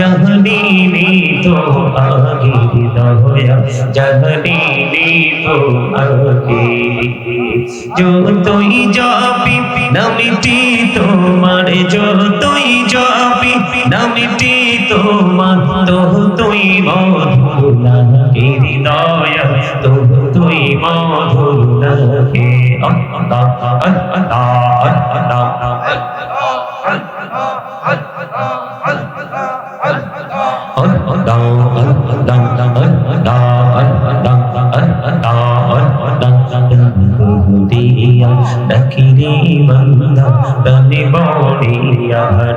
মধু জহনীনি তো আগে দয়া জহনীনি তো আগে যতই যাবি নামিটি তোমার যতই যাবি নামিটি তোমার তো তুই মধু লাগে হৃদয় তো তুই মধু লাগে আল্লাহ আল্লাহ আল্লাহ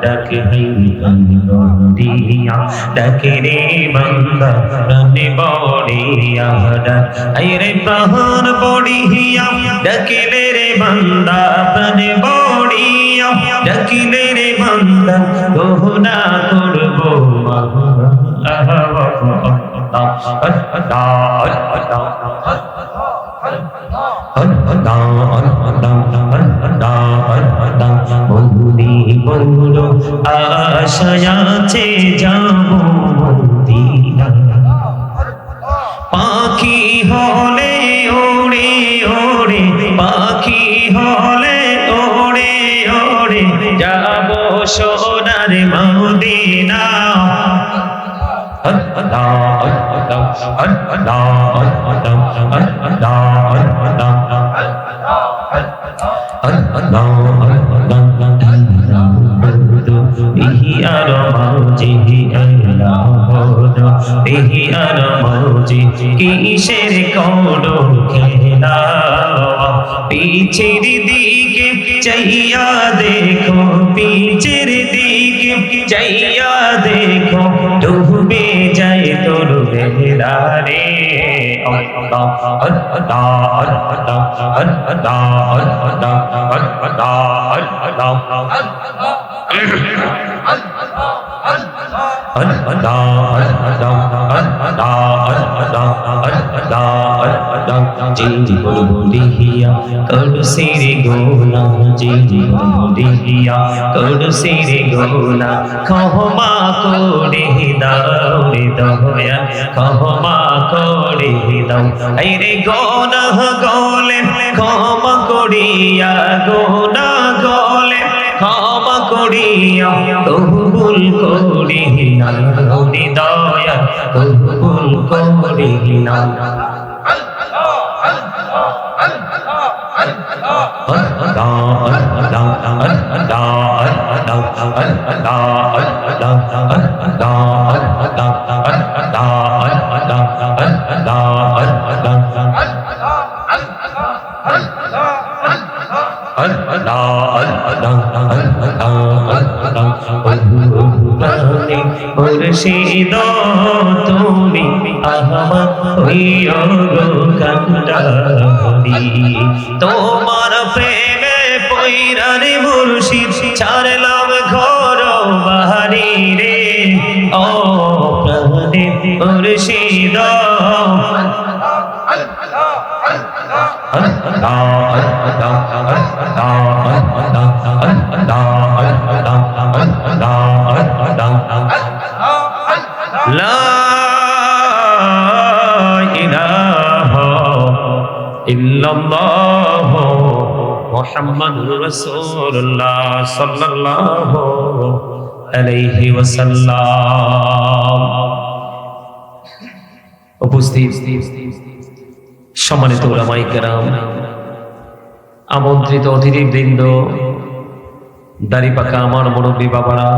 ডাক হইয়া ডাকিরে বন্দা তনে বড়িয়া ডাক আইরে প্রাণ বড়িয়া ডাকিলে রে বন্দা তনে বড়িয়া ডাকিলে রে বন্দা গহনা করব বন্ধুনি বন্ধু আশায়াছে যাব মদিনা পাখি হলে ওড়ে ওড়ে, পাখি হলে ওড়ে ওড়ে, যাব সোনার মদিনা আর কিসের কোনো খেলা পিছের দিকে চাইয়া দেখো পিছের দিকে চাইয়া দেখো ডুবে যায় তোর বেলা রে আল্লাহ জীবন বলিয়া কর সিরে গোলা জীবন বলিয়া কর সিরে গোলা ক্ষমা করে দাও রে দয়া ক্ষমা করে দাও এই রে গোনা গোলে ক্ষমা করিয়া গোনা ক্ষমা করিয়া কবুল করিনা হৃদয়া কবুল করিনা তোমার প্রেমে পৈরানি মুর্শিদ ছাড়লাম ঘর ইল্লাল্লাহ মুহাম্মাদুর রাসূলুল্লাহ সাল্লাল্লাহু আলাইহি ওয়াসাল্লাম। উপস্থিত সম্মানিত ওলামাই কেরাম, আমন্ত্রিত অতিথিবৃন্দ দাড়ি পাকা আমার মুরব্বী বাবারা,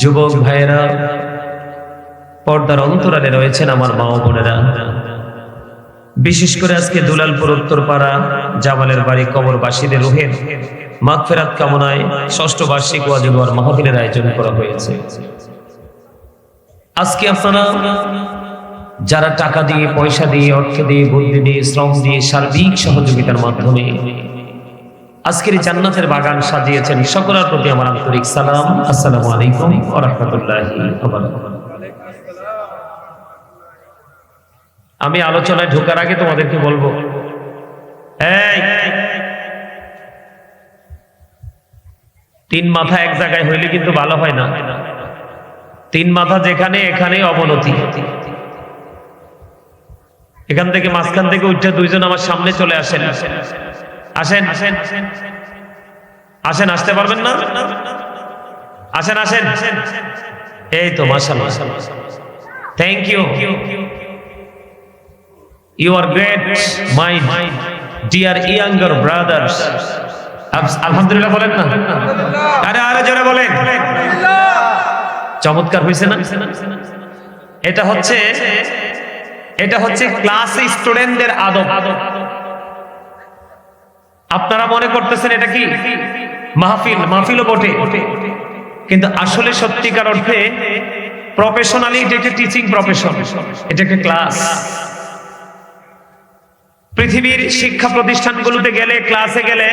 যুবক ভাইয়েরা, পর্দার অন্তরালে রয়েছেন আমার মা বোনেরা। বিশেষ করে আজকে দুলালপুর উত্তরপাড়া জামালের বাড়ি কবরবাসীদের রুহের মাগফেরাত কামনায় ষষ্ঠ বার্ষিক ওয়াজিবার মাহফিলের আয়োজন করা হয়েছে। আজকে আপনারা যারা টাকা দিয়ে, পয়সা দিয়ে, অর্থ দিয়ে, বুদ্ধি দিয়ে, শ্রম দিয়ে সার্বিক সহযোগিতার মাধ্যমে আজকের জান্নাতের বাগান সাজিয়েছেন, সকলের প্রতি আমার আন্তরিক সালাম। আসসালামু আলাইকুম ওয়া রাহমাতুল্লাহি ওয়া বারাকাতুহু। আমি আলোচনায় ঢোকার আগে তোমাদেরকে বলব। তিন মাথা এক জায়গায় হইলে কিন্তু ভালো হয় না। তিন মাথা যেখানে এখানে অবনতি। এখান থেকে মাঝখান থেকে উঠে দুইজন আমার সামনে চলে আসেন। আসেন। আসেন আসেন আসতে পারবেন না? আসেন আসেন। এই তো, মাশাআল্লাহ। Thank you you are great my dear younger brothers আলহামদুলিল্লাহ বলেন না? আরে আরে জোরে বলেন। চমৎকার হয়েছে না? এটা হচ্ছে এটা হচ্ছে ক্লাস স্টুডেন্টদের আদব। আপনারা মনে করতেছেন এটা কি? মাহফিল, মাহফিলও বটে। কিন্তু আসলে সত্যিকার অর্থে প্রফেশনালি এটা একটা টিচিং প্রফেশন এটা একটা ক্লাস পৃথিবীর শিক্ষা প্রতিষ্ঠানগুলোতে গেলে ক্লাসে গেলে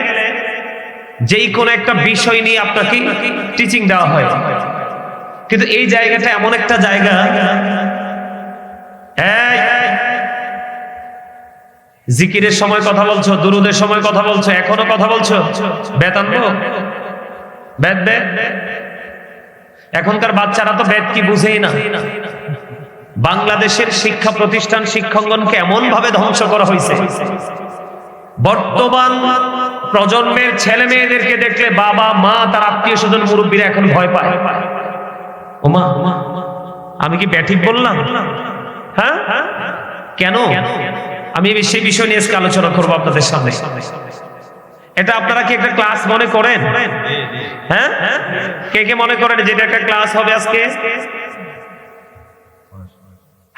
যেই কোনো একটা বিষয় নিয়ে আপনাকে টিচিং দেওয়া হয়। কিন্তু এই জায়গাটা এমন একটা জায়গা এই, জিকিরের সময় কথা বলছো দুরুদের সময় কথা বলছো এখনও কথা বলছো? বেতন বেদ বেদ এখনকার বাচ্চারা তো বেদ কি বুঝেই না। বাংলাদেশের শিক্ষা প্রতিষ্ঠান শিক্ষাঙ্গনকে এমন ভাবে ধ্বংস করা হয়েছে। বর্তমান প্রজন্মের ছেলে মেয়েদেরকে দেখলে বাবা, মা, তার আত্মীয় স্বজন, মুরব্বীরা এখন ভয় পায়। ওমা আমি কি ব্যাঠিক বললাম? হ্যাঁ? কেন? আমি সেই বিষয় নিয়ে আজকে আলোচনা করব আপনাদের সামনে। এটা আপনারা কি একটা ক্লাস মনে করেন? হ্যাঁ? কে কে মনে করেন যেটা একটা ক্লাস হবে আজকে?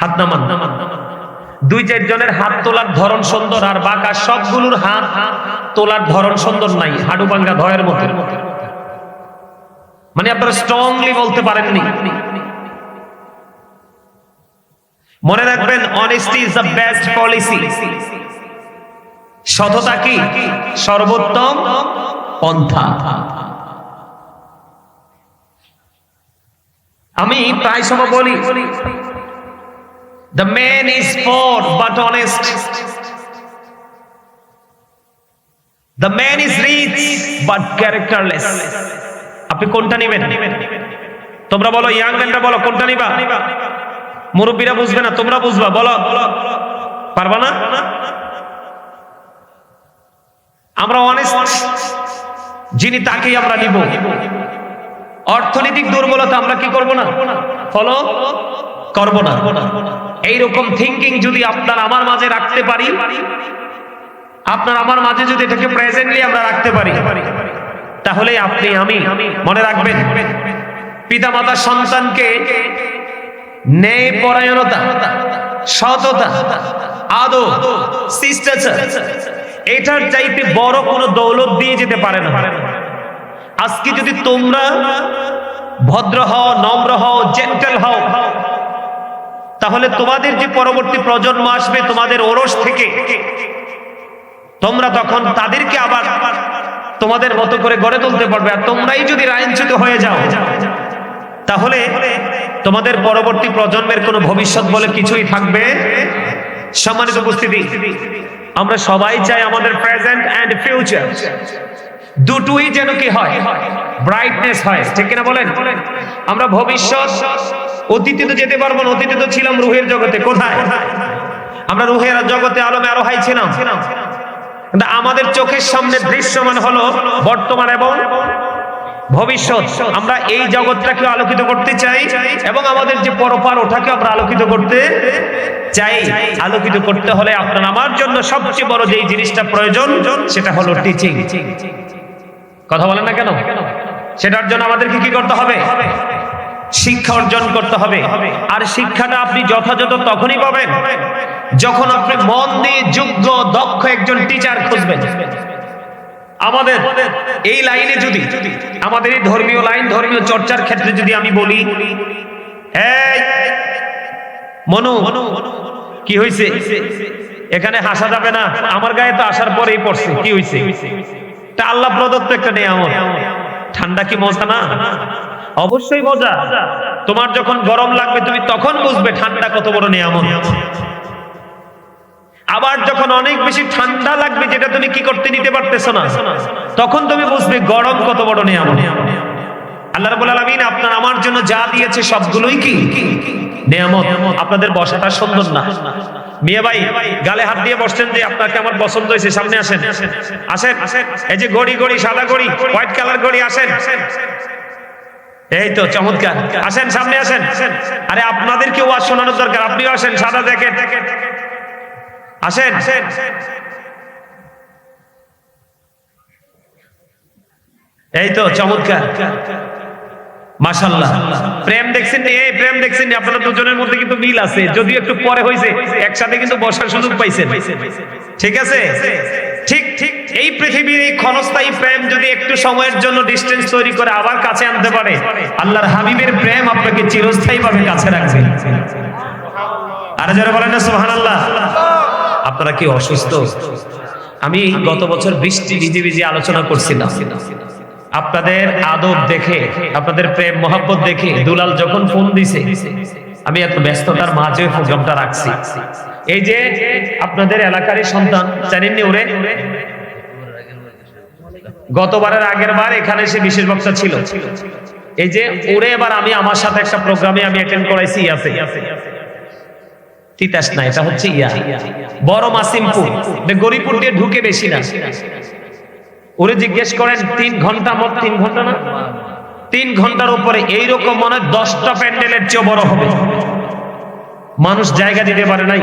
হাত নামান। দুই চার জনের হাত তোলার ধরন সুন্দর আর বাঁকা সবগুলোর হাত তোলার ধরন সুন্দর নাই হাডু ভাঙ্গা ধয়ের মতো। মানে আপনারা স্ট্রংলি বলতে পারেননি। মনে রাখবেন honesty is the best policy সততা কি? সর্বোত্তম পন্থা। আমি প্রায় সময় বলি The man is poor but honest. The man is rich, but characterless. আপনি কোনটা নেবেন? তোমরা বলো ইয়াং ম্যানরা বলো, কোনটা নিবা? মুরব্বীরা বুঝবে না, তোমরা বুঝবা, বলো। পারবা না? আমরা অনেস্ট যিনি তাকেই আমরা নিব। অর্থনৈতিক দুর্বলতা আমরা কি করব না? ফলো। করব না। এইরকম থিঙ্কিং যদি আপনার আমার মাঝে রাখতে পারি, আপনার আমার মাঝে যদি এটাকে প্রেজেন্টলি আমরা রাখতে পারি, তাহলে আপনি আমি মনে রাখবেন পিতা মাতা সন্তানকে ন্যায় পরায়ণতা, সততা আদো শিষ্টাচার, এটার চাইতে বড় কোনো দৌলত দিয়ে যেতে পারে না। আজকে যদি তোমরা ভদ্র হও, নম্র হও জেন্টাল হও তাহলে তোমাদের যে পরবর্তী প্রজন্ম আসবে, তোমাদের ওরস থেকে, তোমরা তখন তাদেরকে আবার তোমাদের মতো করে গড়ে তুলতে পারবে। আর তোমরাই যদি রায়নচ্যুত হয়ে যাও, তাহলে তোমাদের পরবর্তী প্রজন্মের কোনো ভবিষ্যৎ বলে কিছুই থাকবে। সম্মানিত উপস্থিতি, আমরা সবাই চাই আমাদের প্রেজেন্ট এন্ড ফিউচার দুটোই যেন কি হয় ব্রাইটনেস হয়। ঠিক কিনা বলেন? আমরা ভবিষ্যৎ অতীতে তো যেতে পারব না, অতীতে তো ছিলাম রুহের জগতে, কোথায়? আমরা রুহের জগতে আলমে আরও হাই ছিলাম। কিন্তু আমাদের চোখের সামনে দৃশ্যমান হলো বর্তমান এবং ভবিষ্যৎ। আমরা এই জগৎটাকে আলোকিত করতে চাই এবং আমাদের যে পরপার, ওটাকে আমরা আলোকিত করতে চাই। আলোকিত করতে হলে আপনার আমার জন্য সবচেয়ে বড় যেই জিনিসটা প্রয়োজন, সেটা হলো টিচিং কথা বলেন না কেন? সেটার জন্য আমাদেরকে কি করতে হবে? শিক্ষা অর্জন করতে হবে। আর শিক্ষাটা আপনি যথাযথ তখনই পাবেন যখন আপনি মন দিয়ে যোগ্য, দক্ষ একজন টিচার খুঁজবেন। আমাদের এই লাইনে যদি, আমাদের এই ধর্মীয় লাইন, ধর্মীয় চর্চার ক্ষেত্রে যদি আমি বলি মনু, কি হয়েছে এখানে হাসা যাবে না। আমার গায়ে তো আসার পরেই পড়ছে। কি হয়েছে তা আল্লাহ প্রদত্ত একটা নিয়ামত। ঠান্ডা কি মজা না? অবশ্যই মজা। তোমার যখন গরম লাগবে, তুমি তখন বুঝবে ঠান্ডা কত বড় নিয়ামত। আবার যখন অনেক বেশি ঠান্ডা লাগবে, যেটা তুমি কি করতে নিতে পারতেছো না, তখন তুমি বুঝবে গরম কত বড় নিয়ামত। আল্লাহ রাব্বুল আলামিন আপনার আমার জন্য যা দিয়েছে, সবগুলোই কি? নিয়ামত। আপনাদের বসাটা সুন্দর না। মিয়া ভাই, গালে হাত দিয়ে বসছেন যে আপনাকে আমার পছন্দ হয়েছে, সামনে আসেন। আসেন এই যে গড়ি গড়ি, সাদা গড়ি, হোয়াইট কালার গড়ি, আসেন। এই তো চমৎকার। আসেন, সামনে আসেন। আরে আপনাদেরকে ওয়াজ শোনানোর দরকার? আপনিও আসেন, সাদা জ্যাকেট। আসেন। এই তো চমৎকার। মাশাল্লাহ প্রেম দেখছেন এই প্রেম দেখছেন? আপনারা দুজনের মধ্যে কিন্তু মিল আছে। যদিও একটু পরে হয়েছে একসাথে কিন্তু বসার সুযোগ পাইছেন। ঠিক আছে? এই পৃথিবীর এই ক্ষণস্থায়ী প্রেম যদি একটু সময়ের জন্য ডিস্টেন্স তৈরি করে আবার কাছে আনতে পারে, আল্লাহর হাবিবের প্রেম আপনাকে চিরস্থায়ী ভাবে কাছে রাখবে। আর যারা বলেন না, সুবহানাল্লাহ, আপনারা কি অসুস্থ? আমি গত বছর বৃষ্টি ভিজে ভিজে আলোচনা করছিলাম। আপনাদের আদব দেখে, আপনাদের প্রেম, মহাব্বত দেখে দুলাল যখন ফোন দিছে, আমি এত ব্যস্ততার মাঝে প্রোগ্রামটা রাখছি। এই যে আপনাদের এলাকারই সন্তান, জানেননি ওরে? গতবারের আগের বার এখানে সে বিশেষ বক্তা ছিল। এই যে ওরে এবার আমি আমার সাথে একটা প্রোগ্রামে আমি অ্যাটেন্ড করাইছি ইয়াতে তিতাস না, এটা হচ্ছে ইয়া। বড় মাসিমপুর। গরিপুর দিয়ে ঢুকে বেশি না। ওরে জিজ্ঞেস করেন, তিন ঘণ্টা মত তিন ঘণ্টা না? তিন ঘণ্টার উপরে এইরকম মনে হয় দশটা প্যান্ডেলের চেয়ে বড় হবে। মানুষ জায়গা দিতে পারে নাই।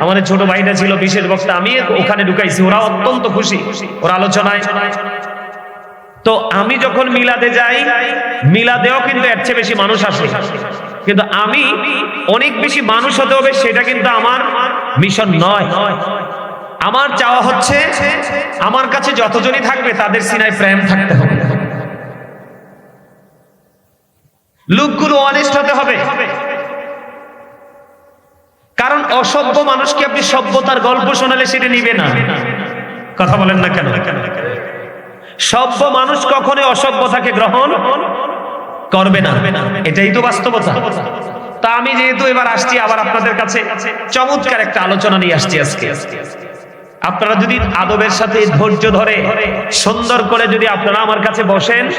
আমাদের ছোট ভাইটা ছিল বিশেষ বক্তা, আমি ওখানে ঢুকাইছি, ওরা অত্যন্ত খুশি। ওর আলোচনায় তো আমি যখন মিলাদে যাই, মিলাদেও কিন্তু এর চেয়ে বেশি মানুষ আসে। কিন্তু আমি অনেক বেশি মানুষ হতে হবে, সেটা কিন্তু আমার মিশন নয়। আমার চাওয়া হচ্ছে, আমার কাছে যতজনই থাকবে, তাদের সিনায় প্রেম থাকতে হবে। লোকগুলো অনেস্ট হতে হবে। কারণ অসভ্য মানুষকে আপনি সভ্যতার গল্প শোনালে সেটা নিবে না। কথা বলেন না কেন? সভ্য মানুষ কখনো অসভ্যতাকে গ্রহণ করবে না। এটাই তো বাস্তবতা। তা আমি যেহেতু এবার আসছি, আবার আপনাদের কাছে চমৎকার একটা আলোচনা নিয়ে আসছি আজকে। আপনারা যদি আদবের সাথে ধৈর্য ধরে, সুন্দর করে যদি আপনারা আমার কাছে বসেন,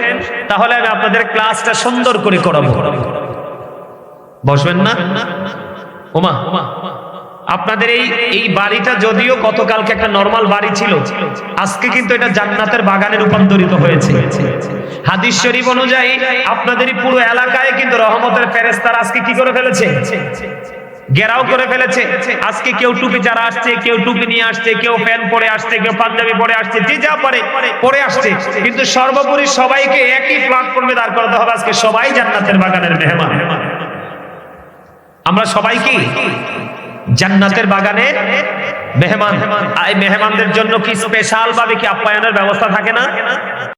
তাহলে আমি আপনাদের ক্লাসটা সুন্দর করে করাবো। বসবেন না? ওমা। আপনাদের এই এই বাড়িটা যদিও গতকালকে একটা নর্মাল বাড়ি ছিল, আজকে কিন্তু এটা জান্নাতের বাগানে রূপান্তরিত হয়েছে। হাদিস শরীফ অনুযায়ী আপনাদের পুরো এলাকায় কিন্তু রহমতের ফেরেস্তার আজকে কি করে ফেলেছে? গেরাও করে ফেলেছে। আজকে কেউ টুপি যারা আসছে, কেউ টুপি নিয়ে আসছে, কেউ প্যান্ট পরে আসছে, কেউ পাঞ্জাবি পরে আসছে, যে যা পারে পরে আসছে। কিন্তু সর্বোপরি সবাইকে একই প্ল্যাটফর্মে দাঁড় করাতে হবে। আজকে সবাই জান্নাতের বাগানের মেহমান। আমরা সবাই কি? জান্নাতের বাগানে মেহমান। মেহমানদের জন্য কি স্পেশাল ভাবে কি আপ্যায়নের ব্যবস্থা থাকে না?